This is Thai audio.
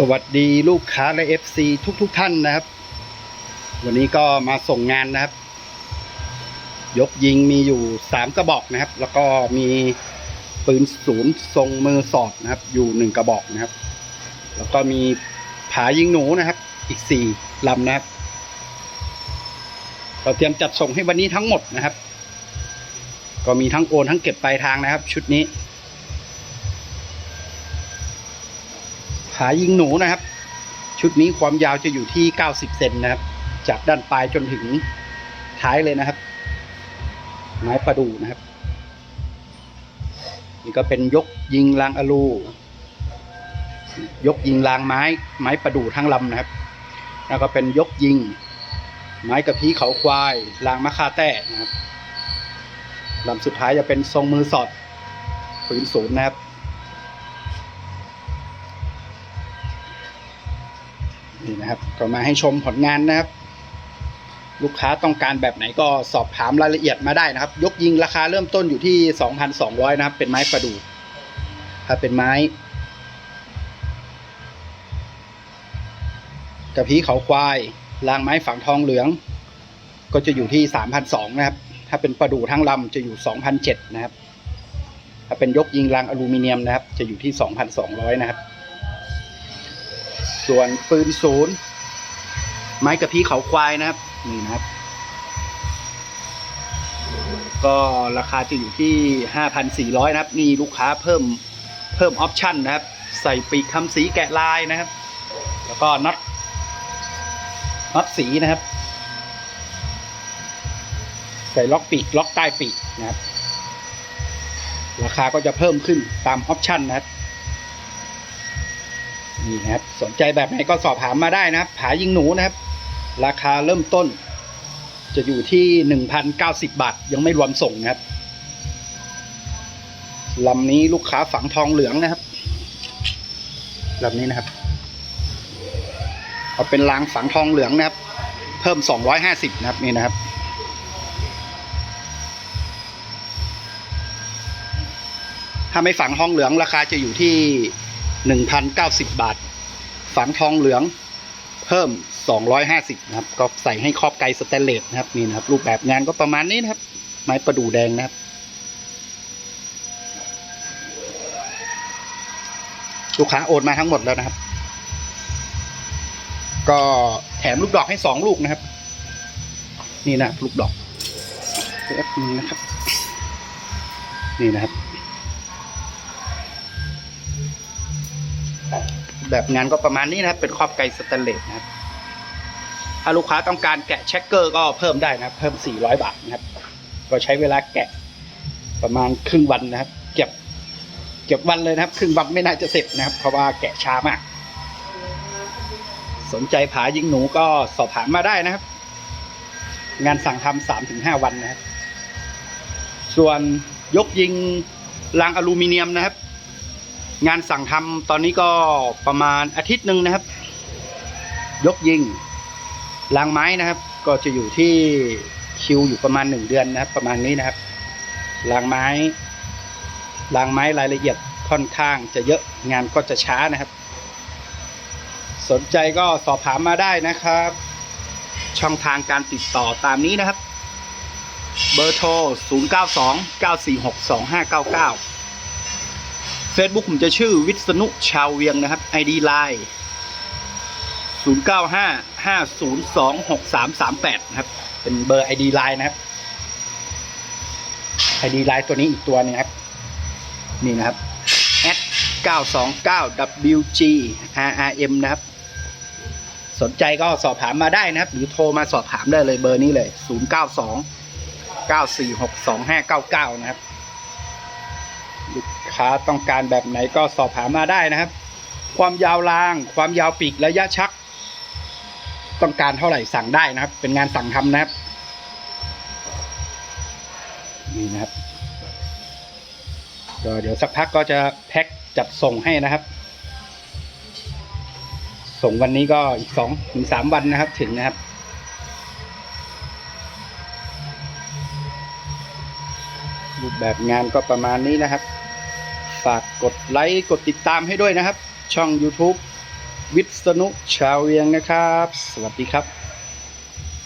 สวัสดีลูกค้าและ FC ทุกๆทท่านนะครับ วันนี้ก็มาส่งงานนะครับ ยกยิงมีอยู่สามกระบอกนะครับ แล้วก็มีปืนศูนย์ทรงมือสอดนะครับ อยู่หนึ่งกระบอกนะครับ แล้วก็มีผายิงหนูนะครับ อีกสี่ลำนะครับ เราเตรียมจัดส่งให้วันนี้ทั้งหมดนะครับ ก็มีทั้งโอนทั้งเก็บปลายทางนะครับ ชุดนี้ ผายิงหนูนะครับ ชุดนี้ความยาวจะอยู่ที่ 90 เซนนะครับ จากด้านปลายจนถึงท้ายเลยนะครับ ไม้ประดูนะครับ นี่ก็เป็นยกยิงรางอลู ยกยิงรางไม้ ไม้ประดูทั้งลำนะครับ แล้วก็เป็นยกยิง ไม้กระพี้เขาควายรางมะค่าแต้นะครับลำสุดท้ายจะเป็นทรงมือสอดปืนศูนย์นะครับ นี่นะครับ ก็มาให้ชมผลงานนะครับ ลูกค้าต้องการแบบไหนก็สอบถามรายละเอียดมาได้นะครับ ยกยิงราคาเริ่มต้นอยู่ที่ 2,200 นะครับ เป็นไม้ประดู่ถ้าเป็นไม้กระพี้เขาควายรางไม้ฝังทองเหลือง ก็จะอยู่ที่ 3,200 นะครับ ถ้าเป็นประดู่ทั้งลำจะอยู่ 2,700 นะครับ ถ้าเป็นยกยิงรางอลูมิเนียมนะครับ จะอยู่ที่ 2,200 นะครับ ส่วนปืนศูนย์ไม้กระพี้เขาควายนะครับ นี่นะครับ ก็ราคาจะอยู่ที่5,400นะครับ นี่ลูกค้าเพิ่มเพิ่มออปชั่นนะครับ ใส่ปีกคำสีแกะลายนะครับ แล้วก็น็อตน็อตสีนะครับ ใส่ล็อกปีกล็อกใต้ปีกนะครับ ราคาก็จะเพิ่มขึ้นตามออปชั่นนะครับ นี่นะครับ สนใจแบบไหนก็สอบถามมาได้นะครับ ผายิงหนูนะครับ ราคาเริ่มต้น จะอยู่ที่หนึ่งพันเก้าสิบบาท ยังไม่รวมส่งนะครับลำนี้ลูกค้าฝังทองเหลืองนะครับลำนี้นะครับ เอาเป็นรางฝังทองเหลืองนะครับ เพิ่มสองร้อยห้าสิบนะครับนี่นะครับถ้าไม่ฝังทองเหลืองราคาจะอยู่ที่ 1,090 บาท ฝังทองเหลืองเพิ่ม 250นะครับ ก็ใส่ให้ครอบไกสแตนเลสนะครับนี่นะครับ รูปแบบงานก็ประมาณนี้นะครับ ไม้ประดู่แดงนะครับ ลูกค้าโอนมาทั้งหมดแล้วนะครับ ก็แถมลูกดอกให้สองลูกนะครับ นี่นะลูกดอกนึงนะครับ นี่นะครับ แบบงานก็ประมาณนี้นะครับ เป็นครอบไกสแตนเลสนะครับ ถ้าลูกค้าต้องการแกะเช็คเกอร์ก็เพิ่มได้นะครับ เพิ่ม 400 บาทนะครับ ก็ใช้เวลาแกะประมาณครึ่งวันนะครับ เก็บ เก็บวันเลยนะครับ ครึ่งวันไม่น่าจะเสร็จนะครับ เพราะว่าแกะช้ามาก สนใจผายิงหนูก็สอบถามมาได้นะครับ งานสั่งทำสามถึงห้าวันนะครับ ส่วนยกยิงรางอลูมิเนียมนะครับ งานสั่งทำตอนนี้ก็ประมาณอาทิตย์หนึ่งนะครับ ยกยิงรางไม้นะครับ ก็จะอยู่ที่คิวอยู่ประมาณหนึ่งเดือนนะครับ ประมาณนี้นะครับรางไม้รางไม้รายละเอียดค่อนข้างจะเยอะงานก็จะช้านะครับ สนใจก็สอบถามมาได้นะครับ ช่องทางการติดต่อตามนี้นะครับ เบอร์โทร 092 946 2599 Facebook ผมจะชื่อวิษณุชาวเวียงนะครับ ID Line 095 502 6338 นะครับ เป็นเบอร์ ID Line นะครับ ID Line ตัวนี้อีกตัวหนึงครับ นี่นะครับ 929WGRRM นะครับ สนใจก็สอบถามมาได้นะครับ หรือโทรมาสอบถามได้เลยเบอร์นี้เลย 092 946 2599 นะครับ ค้าต้องการแบบไหนก็สอบถามมาได้นะครับ ความยาวราง ความยาวปีกระยะชัก ต้องการเท่าไหร่สั่งได้นะครับ เป็นงานสั่งทำนะครับนี่นะครับก็เดี๋ยวสักพักก็จะแพ็คจัดส่งให้นะครับ ส่งวันนี้ก็อีกสองถึงสามวันนะครับถึงนะครับรูปแบบงานก็ประมาณนี้นะครับ ฝากกดไลค์กดติดตามให้ด้วยนะครับ ช่อง YouTube วิษณุชาวเวียงนะครับ สวัสดีครับ